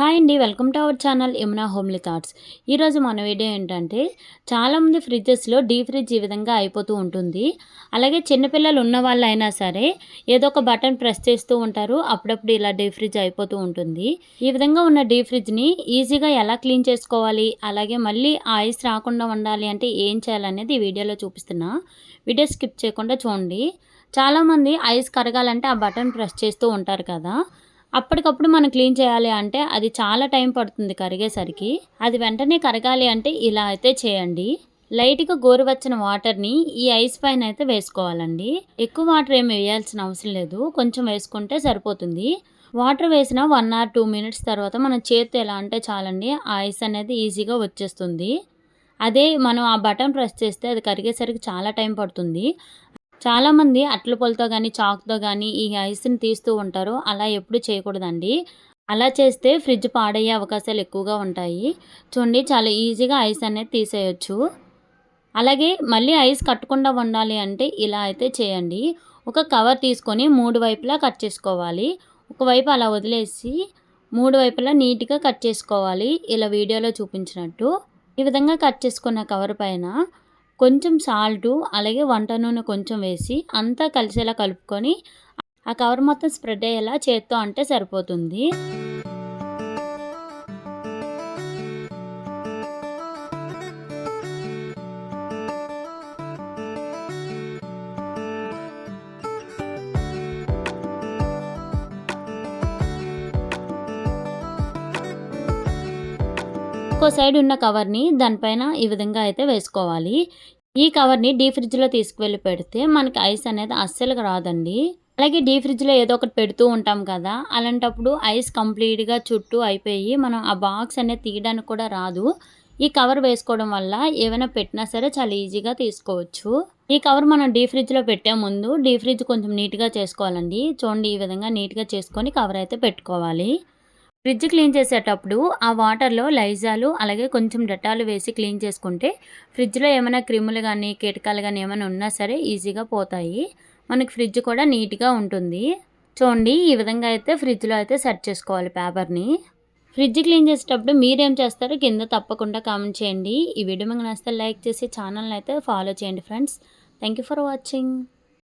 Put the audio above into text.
Hi అండి welcome to our channel Yamuna homely thoughts. ఈరోజు మన వీడియో ఏంటంటే చాలామంది ఫ్రిడ్జెస్లో డీ ఫ్రిడ్జ్ ఈ విధంగా అయిపోతూ ఉంటుంది. అలాగే చిన్నపిల్లలు ఉన్న వాళ్ళైనా సరే ఏదో ఒక బటన్ ప్రెస్ చేస్తూ ఉంటారు అప్పుడప్పుడు ఇలా డీ ఫ్రిడ్జ్ అయిపోతూ ఉంటుంది. ఈ విధంగా ఉన్న డీ ఫ్రిడ్జ్ని ఈజీగా ఎలా క్లీన్ చేసుకోవాలి అలాగే మళ్ళీ ఐస్ రాకుండా ఉండాలి అంటే ఏం చేయాలనేది ఈ వీడియోలో చూపిస్తున్నా. వీడియో స్కిప్ చేయకుండా చూడండి. చాలామంది ఐస్ కరగాలంటే ఆ బటన్ ప్రెస్ చేస్తూ ఉంటారు కదా అప్పటికప్పుడు మనం క్లీన్ చేయాలి అంటే అది చాలా టైం పడుతుంది కరిగేసరికి. అది వెంటనే కరగాలి అంటే ఇలా అయితే చేయండి. లైట్గా గోరువచ్చిన వాటర్ని ఈ ఐస్ పైన అయితే వేసుకోవాలండి. ఎక్కువ వాటర్ ఏమి వేయాల్సిన అవసరం లేదు. కొంచెం వేసుకుంటే సరిపోతుంది. వాటర్ వేసిన వన్ ఆర్ టూ మినిట్స్ తర్వాత మన చేతి ఎలా అంటే చాలండి ఆ ఐస్ అనేది ఈజీగా వచ్చేస్తుంది. అదే మనం ఆ బటన్ ప్రెస్ చేస్తే అది కరిగేసరికి చాలా టైం పడుతుంది. చాలామంది అట్ల పొలతో కానీ చాక్తో కానీ ఈ ఐస్ని తీస్తూ ఉంటారు. అలా ఎప్పుడు చేయకూడదండి. అలా చేస్తే ఫ్రిడ్జ్ పాడయ్యే అవకాశాలు ఎక్కువగా ఉంటాయి. చూడండి చాలా ఈజీగా ఐస్ అనేది తీసేయచ్చు. అలాగే మళ్ళీ ఐస్ కట్టకుండా ఉండాలి అంటే ఇలా అయితే చేయండి. ఒక కవర్ తీసుకొని మూడు వైపులా కట్ చేసుకోవాలి. ఒకవైపు అలా వదిలేసి మూడు వైపులా నీట్గా కట్ చేసుకోవాలి. ఇలా వీడియోలో చూపించినట్టు. ఈ విధంగా కట్ చేసుకున్న కవర్ పైన కొంచెం సాల్టు అలాగే వంట నూనె కొంచెం వేసి అంతా కలిసేలా కలుపుకొని ఆ కవర్ మొత్తం స్ప్రెడ్ అయ్యేలా చేత్తో అంటే సరిపోతుంది. ఇంకో సైడ్ ఉన్న కవర్ని దానిపైన ఈ విధంగా అయితే వేసుకోవాలి. ఈ కవర్ని డీ ఫ్రిడ్జ్లో తీసుకువెళ్ళి పెడితే మనకి ఐస్ అనేది అస్సలు రాదండి. అలాగే డీ ఫ్రిడ్జ్లో ఏదో ఒకటి పెడుతూ ఉంటాం కదా అలాంటప్పుడు ఐస్ కంప్లీట్గా చుట్టూ అయిపోయి మనం ఆ బాక్స్ అనేది తీయడానికి కూడా రాదు. ఈ కవర్ వేసుకోవడం వల్ల ఏమైనా పెట్టినా సరే చాలా ఈజీగా తీసుకోవచ్చు. ఈ కవర్ మనం డీ ఫ్రిడ్జ్లో పెట్టే ముందు డీ ఫ్రిడ్జ్ కొంచెం నీట్గా చేసుకోవాలండి. చూడండి ఈ విధంగా నీట్గా చేసుకొని కవర్ అయితే పెట్టుకోవాలి. ఫ్రిడ్జ్ క్లీన్ చేసేటప్పుడు ఆ వాటర్లో లైజాలు అలాగే కొంచెం డెటాలు వేసి క్లీన్ చేసుకుంటే ఫ్రిడ్జ్లో ఏమైనా క్రిములు కానీ కీటకాలు కానీ ఏమైనా ఉన్నా సరే ఈజీగా పోతాయి. మనకి ఫ్రిడ్జ్ కూడా నీట్గా ఉంటుంది. చూడండి ఈ విధంగా అయితే ఫ్రిడ్జ్లో అయితే సెట్ చేసుకోవాలి పేపర్ని. ఫ్రిడ్జ్ క్లీన్ చేసేటప్పుడు మీరేం చేస్తారో కింద తప్పకుండా కామెంట్ చేయండి. ఈ వీడియో మీకు నచ్చితే లైక్ చేసి ఛానల్ని అయితే ఫాలో చేయండి friends. Thank you for watching.